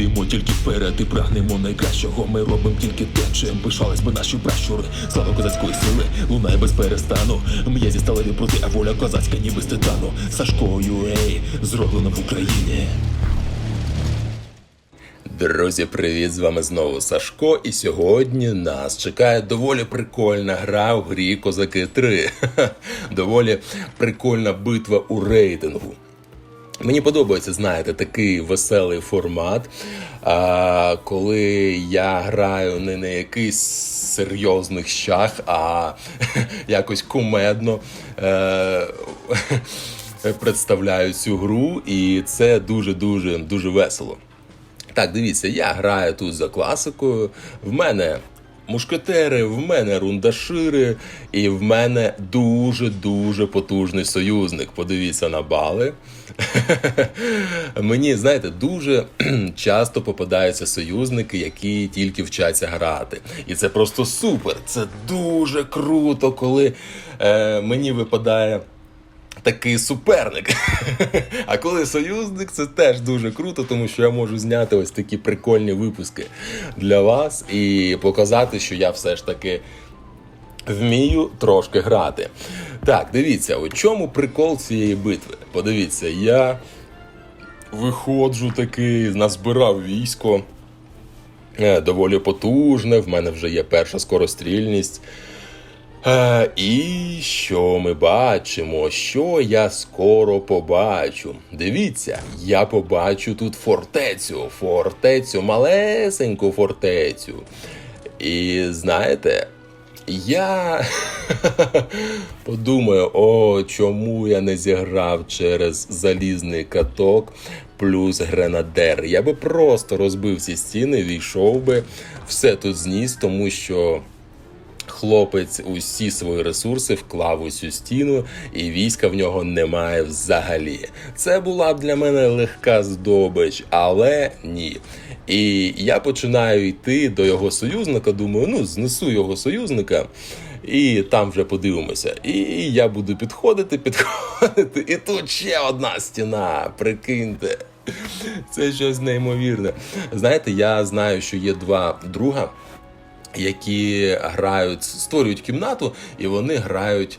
йдемо тільки вперед і прагнемо найкращого. Ми робимо тільки те, чим пишались би наші пращури. Слава козацької сили, лунає без перестану. М'язі сталеві проти, а воля козацька, ніби з титану. Сашкою, ей, зроблено в Україні. Друзі, привіт! З вами знову Сашко. І сьогодні нас чекає доволі прикольна гра в грі Козаки 3. Доволі прикольна битва у рейтингу. Мені подобається, знаєте, такий веселий формат. А, коли я граю не на якийсь серйозних щах, а якось кумедно е, представляю цю гру, і це дуже дуже дуже весело. Так, дивіться, я граю тут за класикою. В мене мушкетери, в мене рундашири, і в мене дуже-дуже потужний союзник. Подивіться на бали. Мені, знаєте, дуже часто попадаються союзники, які тільки вчаться грати. І це просто супер. Це дуже круто, коли е, мені випадає такий суперник. А коли союзник, це теж дуже круто, тому що я можу зняти ось такі прикольні випуски для вас і показати, що я все ж таки вмію трошки грати. Так, дивіться, у чому прикол цієї битви? Подивіться, я виходжу такий, назбирав військо. Е, Доволі потужне, в мене вже є перша скорострільність. Е, і що ми бачимо? Що я скоро побачу? Дивіться, я побачу тут фортецю, фортецю, малесеньку фортецю. І знаєте, я подумаю, о, чому я не зіграв через залізний каток плюс гренадер. Я би просто розбив ці стіни, війшов би, все тут зніс, тому що. Хлопець усі свої ресурси вклав у цю стіну, і війська в нього немає взагалі. Це була б для мене легка здобич, але ні. І я починаю йти до його союзника. Думаю, ну знесу його союзника. І там вже подивимося. І я буду підходити, підходити. І тут ще одна стіна. Прикиньте. Це щось неймовірне. Знаєте, я знаю, що є два друга які грають, створюють кімнату, і вони грають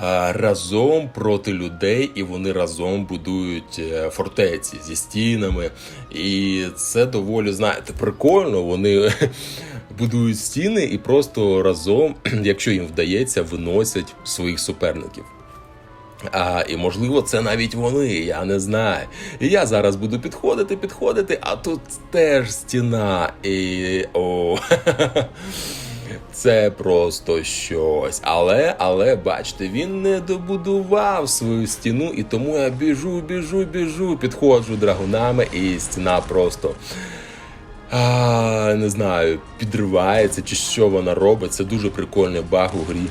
а, разом проти людей, і вони разом будують е, фортеці зі стінами. І це доволі, знаєте, прикольно. Вони будують стіни і просто разом, якщо їм вдається, виносять своїх суперників. А, і можливо, це навіть вони, я не знаю. І я зараз буду підходити, підходити, а тут теж стіна. І о, це просто щось. Але, але бачите, він не добудував свою стіну, і тому я біжу, біжу, біжу, підходжу драгунами, і стіна просто. А, не знаю, підривається чи що вона робить. Це дуже прикольний баг у грі.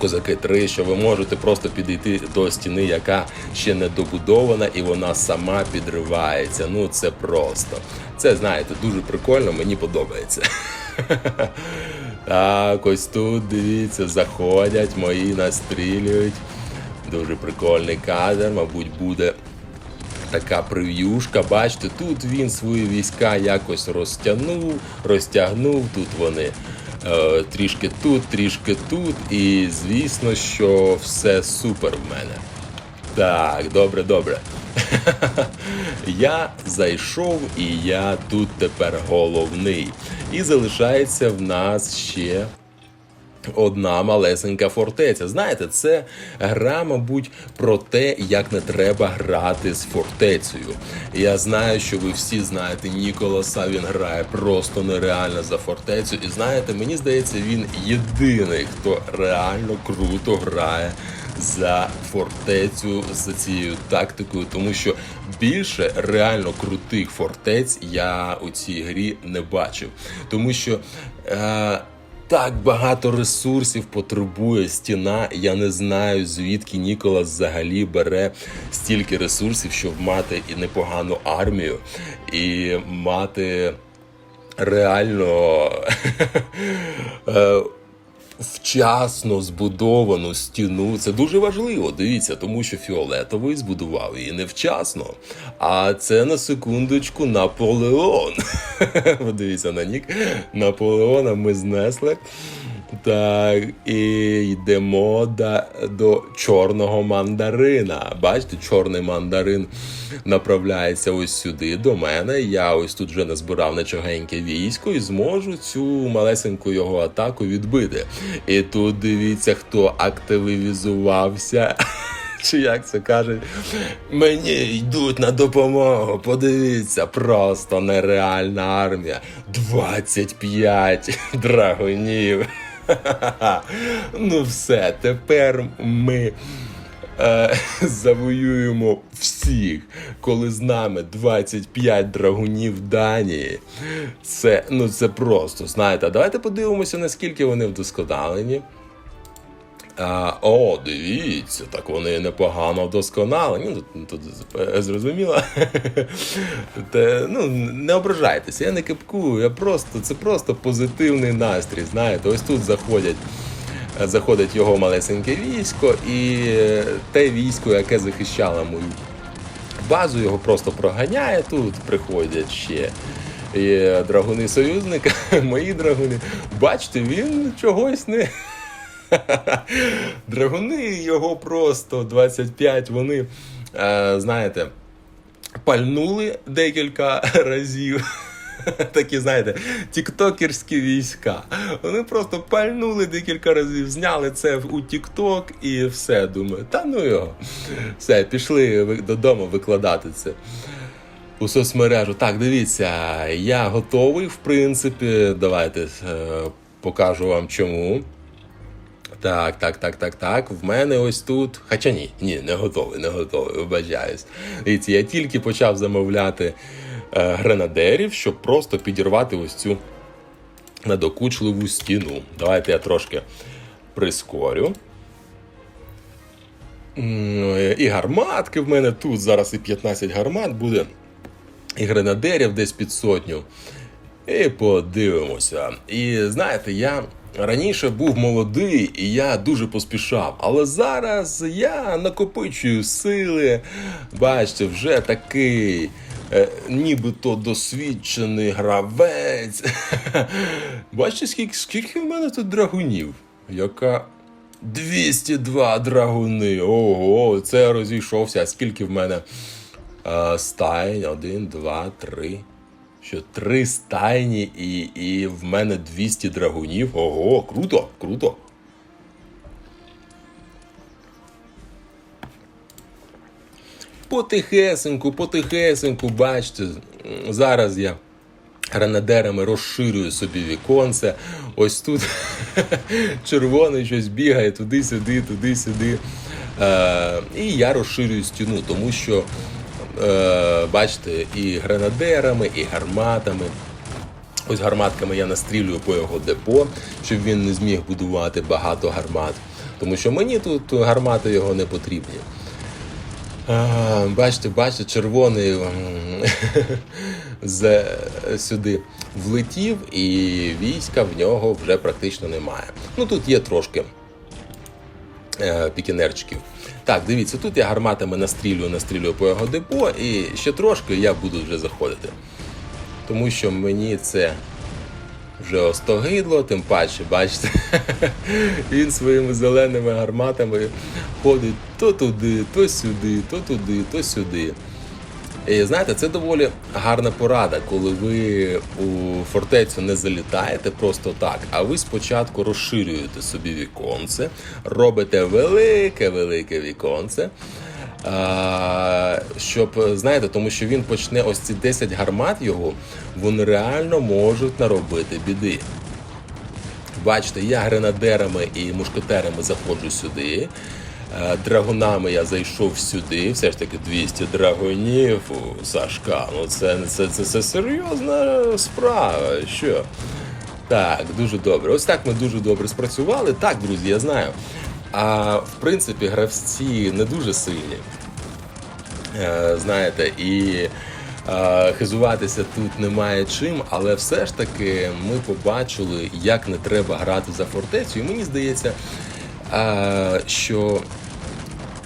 Козаки 3, що ви можете просто підійти до стіни, яка ще не добудована, і вона сама підривається. Ну це просто. Це знаєте, дуже прикольно, мені подобається. Так, ось тут дивіться, заходять, мої настрілюють. Дуже прикольний кадр, мабуть, буде така прев'юшка. Бачите, тут він свої війська якось розтягнув, розтягнув. Тут вони трішки тут, трішки тут. І звісно, що все супер в мене. Так, добре, добре. Я зайшов і я тут тепер головний. І залишається в нас ще Одна малесенька фортеця. Знаєте, це гра, мабуть, про те, як не треба грати з фортецею. Я знаю, що ви всі знаєте Ніколаса. Він грає просто нереально за фортецю. І знаєте, мені здається, він єдиний, хто реально круто грає за фортецю за цією тактикою, тому що більше реально крутих фортець я у цій грі не бачив. Тому що. Е- так багато ресурсів потребує стіна. Я не знаю, звідки Ніколас взагалі бере стільки ресурсів, щоб мати і непогану армію, і мати реально вчасно збудовану стіну. Це дуже важливо. Дивіться, тому що фіолетовий збудував її невчасно. А це на секундочку Наполеон. Подивіться на нік. Наполеона ми знесли. Так, і йдемо до, до чорного мандарина. Бачите, чорний мандарин направляється ось сюди до мене. Я ось тут вже назбирав нечогеньке військо і зможу цю малесеньку його атаку відбити. І тут дивіться, хто активізувався. Чи як це кажуть? Мені йдуть на допомогу. Подивіться, просто нереальна армія. 25 драгунів. Ну все, тепер ми е, завоюємо всіх, коли з нами 25 драгунів Данії. Це, ну, це просто, знаєте, давайте подивимося, наскільки вони вдосконалені. О, дивіться, так вони непогано вдосконалені. Ну, тут, е, зрозуміло. Те, ну, не ображайтеся, я не кипкую, я просто, це просто позитивний настрій. Знаєте, ось тут заходять. е, Заходить його малесеньке військо, і е, те військо, яке захищало мою базу, його просто проганяє. Тут приходять ще і драгуни союзника, мої драгуни. Бачите, він чогось не. Драгуни його просто 25, вони, е, знаєте, пальнули декілька разів. Такі, знаєте, тіктокерські війська. Вони просто пальнули декілька разів, зняли це у Тікток і все. Думаю, та ну його. Все, пішли додому викладати це у соцмережу. Так, дивіться, я готовий, в принципі. Давайте е, покажу вам чому. Так, так, так, так, так. В мене ось тут. Хоча ні, ні, не готовий, не готовий, вибачаюсь. Дивіться, я тільки почав замовляти е, гренадерів, щоб просто підірвати ось цю надокучливу стіну. Давайте я трошки прискорю. І гарматки в мене тут. Зараз і 15 гармат буде. І гренадерів десь під сотню. І подивимося. І знаєте, я раніше був молодий і я дуже поспішав. Але зараз я накопичую сили. Бачите, вже такий. е, Нібито досвідчений гравець. Бачите, скільки, скільки в мене тут драгунів? Яка 202 драгуни. Ого, це розійшовся. Скільки в мене е, стайн? Один, два, три. Що три стайні і, і в мене 200 драгунів. Ого, круто, круто. Потихесеньку, потихесеньку, бачите, зараз я гранадерами розширюю собі віконце. Ось тут червоний щось бігає туди-сюди, туди-сюди. Е, і я розширюю стіну, тому що, бачите, і гранадерами, і гарматами. Ось гарматками я настрілюю по його депо, щоб він не зміг будувати багато гармат. Тому що мені тут гармати його не потрібні. А, бачите, бачите, червоний з, сюди влетів, і війська в нього вже практично немає. Ну тут є трошки е, пікінерчиків. Так, дивіться, тут я гарматами настрілюю, настрілюю по його депо, і ще трошки я буду вже заходити. Тому що мені це вже остогидло, тим паче, бачите, він своїми зеленими гарматами ходить то туди, то сюди, то туди, то сюди. І знаєте, це доволі гарна порада, коли ви у фортецю не залітаєте просто так, а ви спочатку розширюєте собі віконце, робите велике-велике віконце. Щоб знаєте, тому що він почне ось ці 10 гармат його, вони реально можуть наробити біди. Бачите, я гренадерами і мушкетерами заходжу сюди. Е, Драгунами я зайшов сюди, все ж таки 200 драгунів у Сашка. Ну це, це, це, це серйозна справа. Що? Так, дуже добре. Ось так ми дуже добре спрацювали. Так, друзі, я знаю. А в принципі, гравці не дуже сильні. Е, Знаєте, і Хизуватися тут немає чим, але все ж таки ми побачили, як не треба грати за фортецю. І мені здається, е, що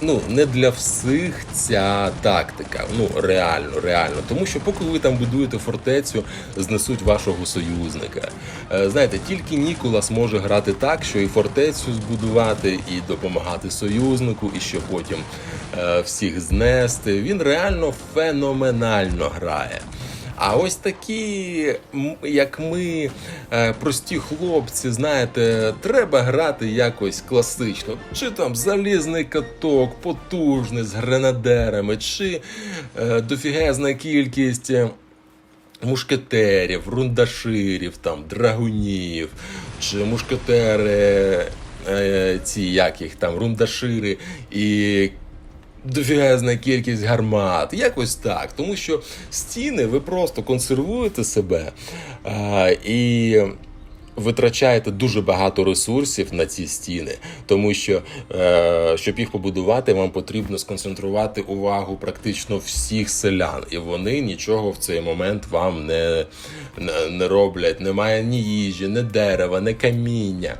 ну не для всіх ця тактика. Ну реально, реально. Тому що поки ви там будуєте фортецю, знесуть вашого союзника. Е, Знаєте, тільки Ніколас може грати так, що і фортецю збудувати, і допомагати союзнику, і ще потім е, всіх знести. Він реально феноменально грає. А ось такі, як ми, е, прості хлопці, знаєте, треба грати якось класично. Чи там залізний каток, потужний з гренадерами, чи е, дофігезна кількість. е, Мушкетерів, рундаширів, там, драгунів, чи мушкетери, ці як їх там, рундашири і дофігезна кількість гармат. Якось так. Тому що стіни ви просто консервуєте себе а, і. Витрачаєте дуже багато ресурсів на ці стіни, тому що е, щоб їх побудувати, вам потрібно сконцентрувати увагу практично всіх селян, і вони нічого в цей момент вам не, не, не роблять. Немає ні їжі, ні дерева, ні каміння.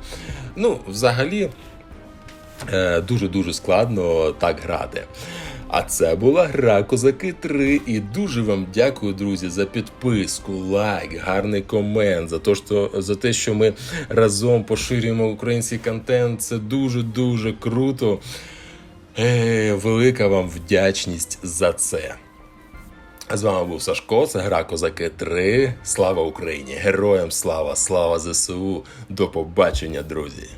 Ну, взагалі, дуже-дуже складно так грати. А це була гра Козаки 3. І дуже вам дякую, друзі, за підписку, лайк, гарний комент, за те, що, за те, що ми разом поширюємо український контент. Це дуже-дуже круто. Е, велика вам вдячність за це. З вами був Сашко, це гра Козаки 3. Слава Україні! Героям слава! Слава ЗСУ! До побачення, друзі!